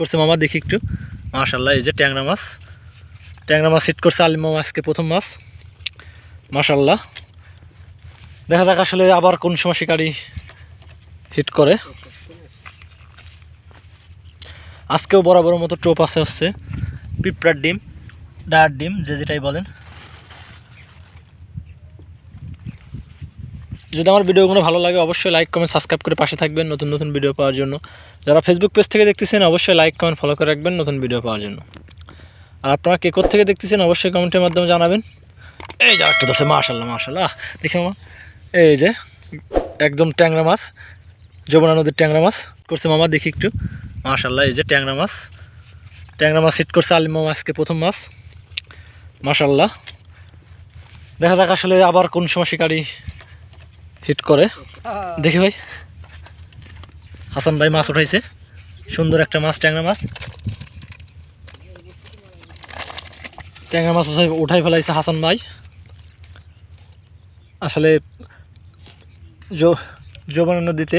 করছে মামা, দেখি একটু। মাশাল্লাহ এই যে ট্যাংরা মাছ। ট্যাংরা মাছ হিট করছে আলিম মামা আজকে প্রথম মাছ। মাশাল্লাহ দেখা যাক আসলে আবার কোন সময় শিকারি হিট করে। আজকেও বরাবর মতো টোপ আছে হচ্ছে পিঁপড়ার ডিম ডায়ার ডিম, যে যেটাই বলেন। যদি আমার ভিডিওগুলো ভালো লাগে, অবশ্যই লাইক কমেন্ট সাবস্ক্রাইব করে পাশে থাকবেন নতুন নতুন ভিডিও পাওয়ার জন্য। যারা ফেসবুক পেজ থেকে দেখতেছেন, অবশ্যই লাইক কমেন্ট ফলো করে রাখবেন নতুন ভিডিও পাওয়ার জন্য। আর আপনারা কে থেকে দেখতেছেন, অবশ্যই কমেন্টের মাধ্যমে জানাবেন। এই যে একটা দশে মাশাল্লাহ মাশাল্লাহ দেখে আমার। এই যে, একদম ট্যাংরা মাছ, যমুনা নদীর ট্যাংরা মাছ করছে মামা, দেখি একটু। মাশাল্লাহ এই যে ট্যাংরা মাছ। ট্যাংরা মাছ হিট করছে আলিম আজকে প্রথম মাছ। মাশাল্লাহ দেখা যাক আসলে আবার কোন সময় শিকারি হিট করে। দেখি ভাই। হাসান ভাই মাছ উঠাইছে। সুন্দর একটা মাছ, ট্যাংরা মাছ। ট্যাংরা মাছ উঠাই উঠাই ফেলাইছে হাসান ভাই। আসলে জবান নদীতে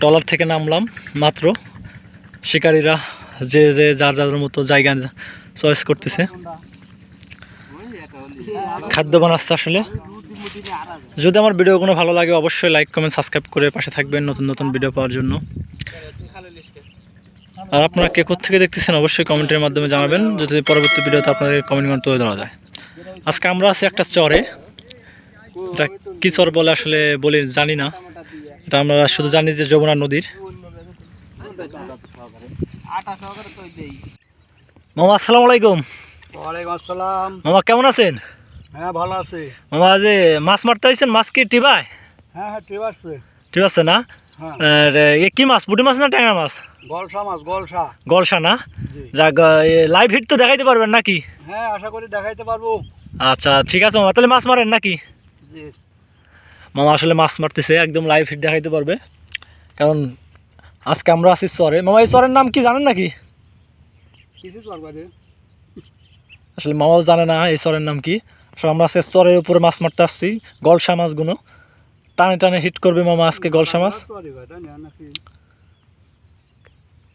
ট্রলার থেকে নামলাম, মাত্র। শিকারীরা যে যে যার যার মতো জায়গা চয়েস করতেছে। খাদ্য বানাচ্ছে আসলে। যদি আমার ভিডিওগুলো ভালো লাগে, অবশ্যই লাইক কমেন্ট সাবস্ক্রাইব করে পাশে থাকবেন নতুন নতুন ভিডিও পাওয়ার জন্য। আর আপনারা কে থেকে দেখতেছেন, অবশ্যই কমেন্টের মাধ্যমে জানাবেন। যদি পরবর্তী ভিডিওতে আপনাদের কমেন্ট করে তুলে ধরা যায়। আজকে আমরা আছি একটা চরে। এটা কী চর বলে আসলে বলি, জানি না। এটা আমরা শুধু জানি যে যমুনা নদীর। মামা আসসালামু আলাইকুম। ওয়ালাইকুম আসসালাম। মামা কেমন আছেন? হ্যাঁ ভালো আছি। মামা যে মাছ মারতে হয়েছেন মাছ কি টিবায়? হ্যাঁ হ্যাঁ ঠিক আছে না? হ্যাঁ। এ কি মাছ পুঁটি মাছ না ট্যাংরা মাছ? গলসা মাছ গলসা। গলসা না? যাক লাইভ হিট তো দেখাইতে পারবেন নাকি? হ্যাঁ আশা করি দেখাইতে পারব। আচ্ছা ঠিক আছে মামা তাহলে মাছ মারেন নাকি? জি। মামা আসলে মাছ মারতেছে একদম লাইভ হিট দেখাইতে পারবে। কারণ আজকে আমরা আছি চরে। মামা এই চরের নাম কি জানেন নাকি? আসলে মামাও জানে না এই চরের নাম কি। আসলে আমরা আজকে চরের উপরে মাছ মারতে আসছি গলসা মাছগুলো। টানে টানে হিট করবে মামা আজকে গলসা মাছ।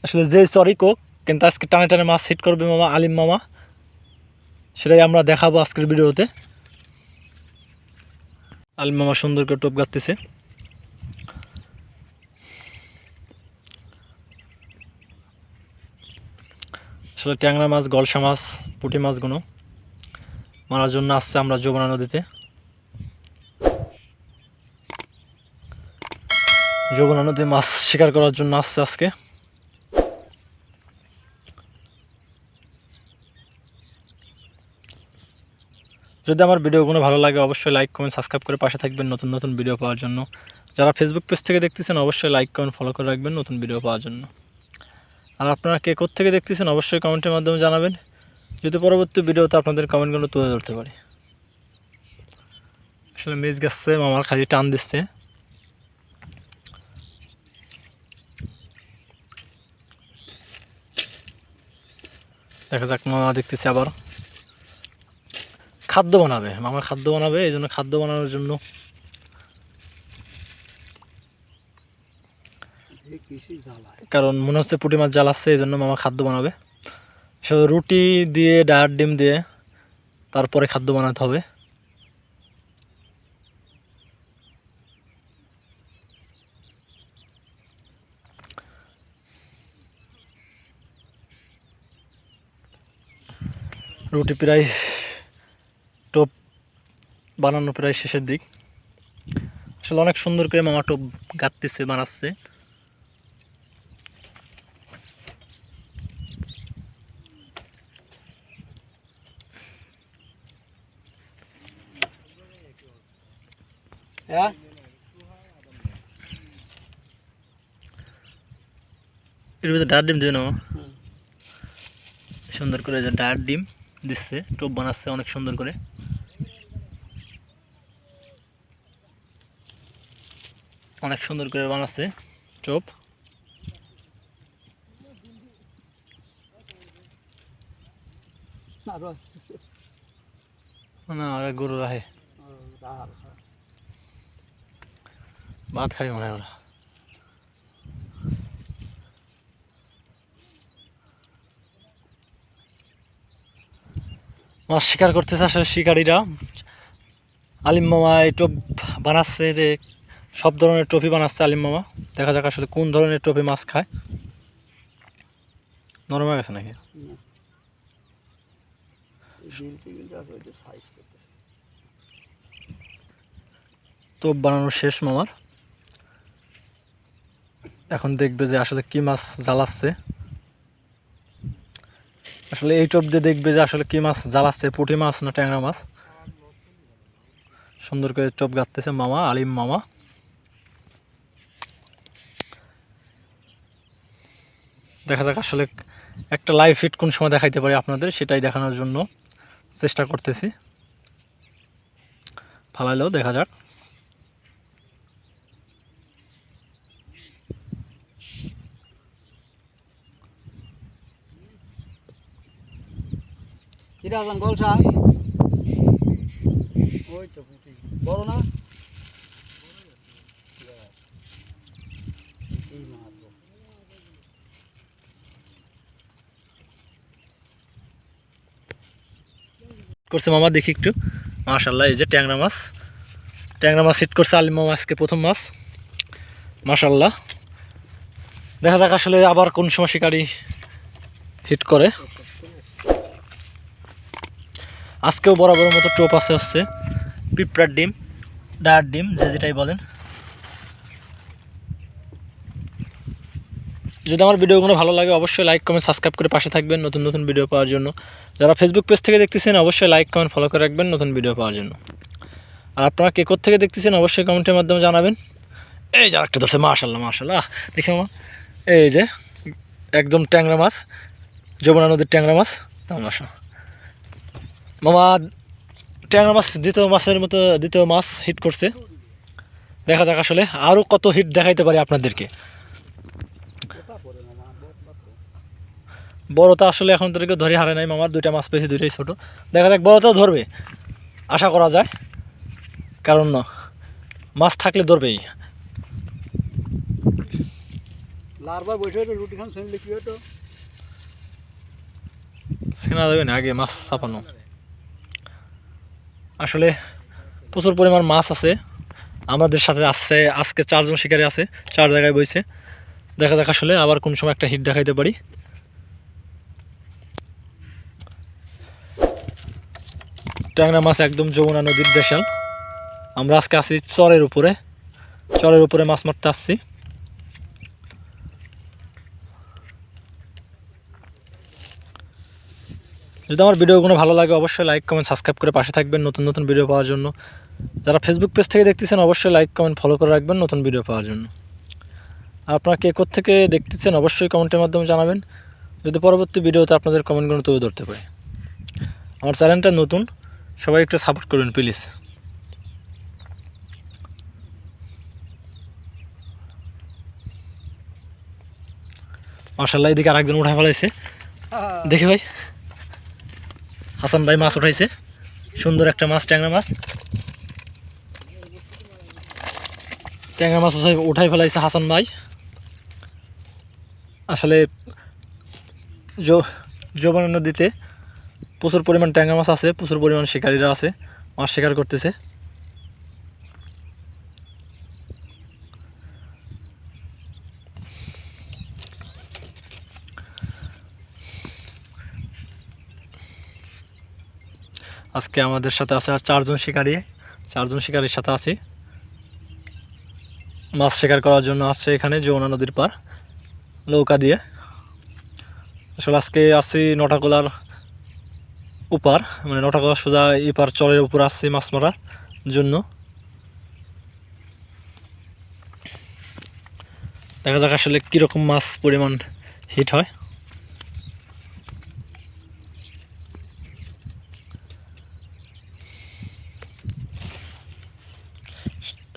আসলে যে চরই কোক কিন্তু আজকে টানে টানে মাছ হিট করবে মামা আলিম মামা। সেটাই আমরা দেখাবো আজকের ভিডিওতে। আলিম মামা সুন্দর করে টোপ গাঁততেছে আসলে ট্যাংরা মাছ, গলসা মাছ, পুঁটি মাছগুলো মারার জন্য আসছে আমরা যমুনা নদীতে। যমুনা নদীতে মাছ শিকার করার জন্য আসছে আজকে। যদি আমার ভিডিওগুলো ভালো লাগে, অবশ্যই লাইক কমেন্ট সাবস্ক্রাইব করে পাশে থাকবেন নতুন নতুন ভিডিও পাওয়ার জন্য। যারা ফেসবুক পেজ থেকে দেখতেছেন, অবশ্যই লাইক কমেন্ট ফলো করে রাখবেন নতুন ভিডিও পাওয়ার জন্য। আর আপনারা কে থেকে দেখতেছেন, অবশ্যই কমেন্টের মাধ্যমে জানাবেন। যদি পরবর্তী ভিডিওতে আপনাদের কমেন্টগুলো তুলে ধরতে পারি। আসলে মেজ গাছছে মামার খাজি টান দিচ্ছে। দেখা যাক, মামা দেখতেছে আবার। খাদ্য বানাবে মামা খাদ্য বানাবে, এই জন্য খাদ্য বানানোর জন্য। কারণ মনে হচ্ছে পুঁটি মাছ জ্বালাচ্ছে এই জন্য মামা খাদ্য বানাবে। শুধু রুটি দিয়ে ডায়ার ডিম দিয়ে তারপরে খাদ্য বানাতে হবে। রুটি প্রায় টোপ বানানো প্রায় শেষের দিক। আসলে অনেক সুন্দর করে মামা টোপ গাঁততেছে বানাচ্ছে। হ্যাঁ? এর ভিতরে ডায়ার ডিম দেবে না সুন্দর করে যে ডায়ার ডিম। দিচ্ছে টোপ বানাচ্ছে অনেক সুন্দর করে। অনেক সুন্দর করে বানাচ্ছে চোপ আরও না ওরা গরু রাহে ভাত খাই মনে হয় ওরা। মাছ শিকার করতেছে আসলে শিকারীরা। আলিম মামা এই টোপ বানাচ্ছে যে সব ধরনের ট্রফি বানাচ্ছে আলিম মামা। দেখা যাক আসলে কোন ধরনের ট্রফি মাছ খায়। নরম হয়ে গেছে নাকি? টোপ বানানো শেষ মামার। এখন দেখবে যে আসলে কি মাছ জ্বালাচ্ছে। আসলে এই টোপ দিয়ে দেখবে যে আসলে কি মাছ জ্বালাচ্ছে, পুঁটি মাছ না ট্যাংরা মাছ? সুন্দর করে টোপ গাঁথতেছে মামা, আলিম মামা। দেখা যাক আসলে একটা লাইভ ফিট কোন সময় দেখাইতে পারি আপনাদের, সেটাই দেখানোর জন্য চেষ্টা করতেছি। ফালাইলেও দেখা যাক। কিরা আছেন গলসা ওই তো বড় না। করছে মামা, দেখি একটু। মাশাল্লাহ এই যে ট্যাংরা মাছ। ট্যাংরা মাছ হিট করছে আলিম মামা আজকে প্রথম মাছ। মাশাল্লাহ দেখা যাক আসলে আবার কোন সময় শিকারি হিট করে। আজকেও বরাবর মতো টোপ আছে হচ্ছে পিঁপড়ার ডিম ডায়ার ডিম, যে যেটাই বলেন। যদি আমার ভিডিওগুলো ভালো লাগে, অবশ্যই লাইক কমেন্ট সাবস্ক্রাইব করে পাশে থাকবেন নতুন নতুন ভিডিও পাওয়ার জন্য। যারা ফেসবুক পেজ থেকে দেখতেছেন, অবশ্যই লাইক কমেন্ট ফলো করে রাখবেন নতুন ভিডিও পাওয়ার জন্য। আর আপনারা কে থেকে দেখতেছেন, অবশ্যই কমেন্টের মাধ্যমে জানাবেন। এই যে একটা দোষে মাশাল্লাহ মাশাল্লাহ দেখি আমার এই যে, একদম ট্যাংরা মাছ, যমুনা নদীর ট্যাংরা মাছ মাসা মামা ট্যাংরা মাছ দ্বিতীয় মাছের মতো দ্বিতীয় মাছ হিট করছে। দেখা যাক আসলে আরও কত হিট দেখাইতে পারে আপনাদেরকে। বড়টা আসলে এখন তোদেরকে ধরে হারে নাই মামার দুইটা মাছ পেয়েছি দুইটাই ছোটো। দেখা যাক বড়টাও ধরবে আশা করা যায়। কারণ মাছ থাকলে ধরবেই। লারবার বসে তো রুটি খান শুনলে কি হতো সেনা দেবে না আগে মাছ চাপানো। আসলে প্রচুর পরিমাণ মাছ আছে। আমাদের সাথে আসছে, আজকে চারজন শিকারে আছে, চার জায়গায় বইছে। দেখা যাক আসলে আবার কোন সময় একটা হিট দেখাইতে পারি। ট্যাংরা মাছ একদম যমুনা নদীর দেশাল। আমরা আজকে আছি চরের উপরে। চরের উপরে মাছ মারতে আসছি। যদি আমার ভিডিওগুলো ভালো লাগে, অবশ্যই লাইক কমেন্ট সাবস্ক্রাইব করে পাশে থাকবেন নতুন নতুন ভিডিও পাওয়ার জন্য। যারা ফেসবুক পেজ থেকে দেখতেছেন, অবশ্যই লাইক কমেন্ট ফলো করে রাখবেন নতুন ভিডিও পাওয়ার জন্য। আপনারা কে থেকে দেখতেছেন, অবশ্যই কমেন্টের মাধ্যমে জানাবেন। যদি পরবর্তী ভিডিওতে আপনাদের কমেন্টগুলো তুলে ধরতে পারি। আমার চ্যানেলটা নতুন, সবাই একটু সাপোর্ট করবেন প্লিজ মার্শাল্লাহ এদিকে আরেকজন উঠায় ফেলাইছে। দেখি ভাই। হাসান ভাই মাছ উঠাইছে। সুন্দর একটা মাছ, ট্যাংরা মাছ। ট্যাংরা মাছ উঠাই উঠাই ফেলাইছে হাসান ভাই। আসলে যৌবনা নদীতে প্রচুর পরিমাণ ট্যাংরা মাছ আছে, প্রচুর পরিমাণ শিকারীরা আছে, মাছ শিকার করতেছে। আজকে আমাদের সাথে আছে চারজন শিকারি। চারজন শিকারির সাথে আছি। মাছ শিকার করার জন্য আসছে এখানে যমুনা নদীর পার নৌকা দিয়ে। আসলে আজকে আছি নটাকোলার উপার মানে নটাকোলা সোজা এপার চরের উপর আসছি মাছ মারার জন্য। দেখা যাক আসলে কীরকম মাছ পরিমাণ হিট হয়।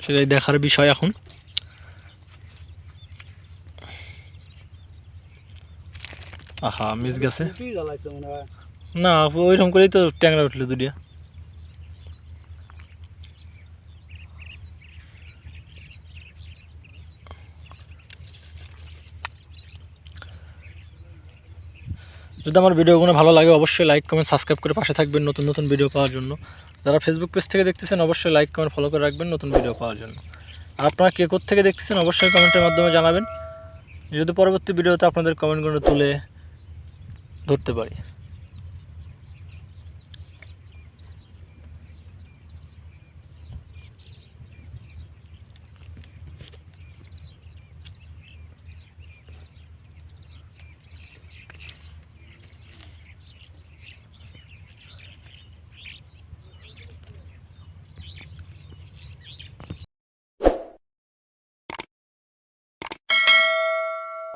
সেটাই দেখার বিষয় এখন। আহা মিস গেছে। না ওইরকম করেই তো ট্যাংরা উঠল দুটিয়া যদি আমার ভিডিওগুলো ভালো লাগে, অবশ্যই লাইক কমেন্ট সাবস্ক্রাইব করে পাশে থাকবেন নতুন নতুন ভিডিও পাওয়ার জন্য। যারা ফেসবুক পেজ থেকে দেখতেছেন, অবশ্যই লাইক কমেন্ট ফলো করে রাখবেন নতুন ভিডিও পাওয়ার জন্য। আর আপনারা কে থেকে দেখতেছেন, অবশ্যই কমেন্টের মাধ্যমে জানাবেন। যদি পরবর্তী ভিডিওতে আপনাদের কমেন্টগুলো তুলে ধরতে পারি।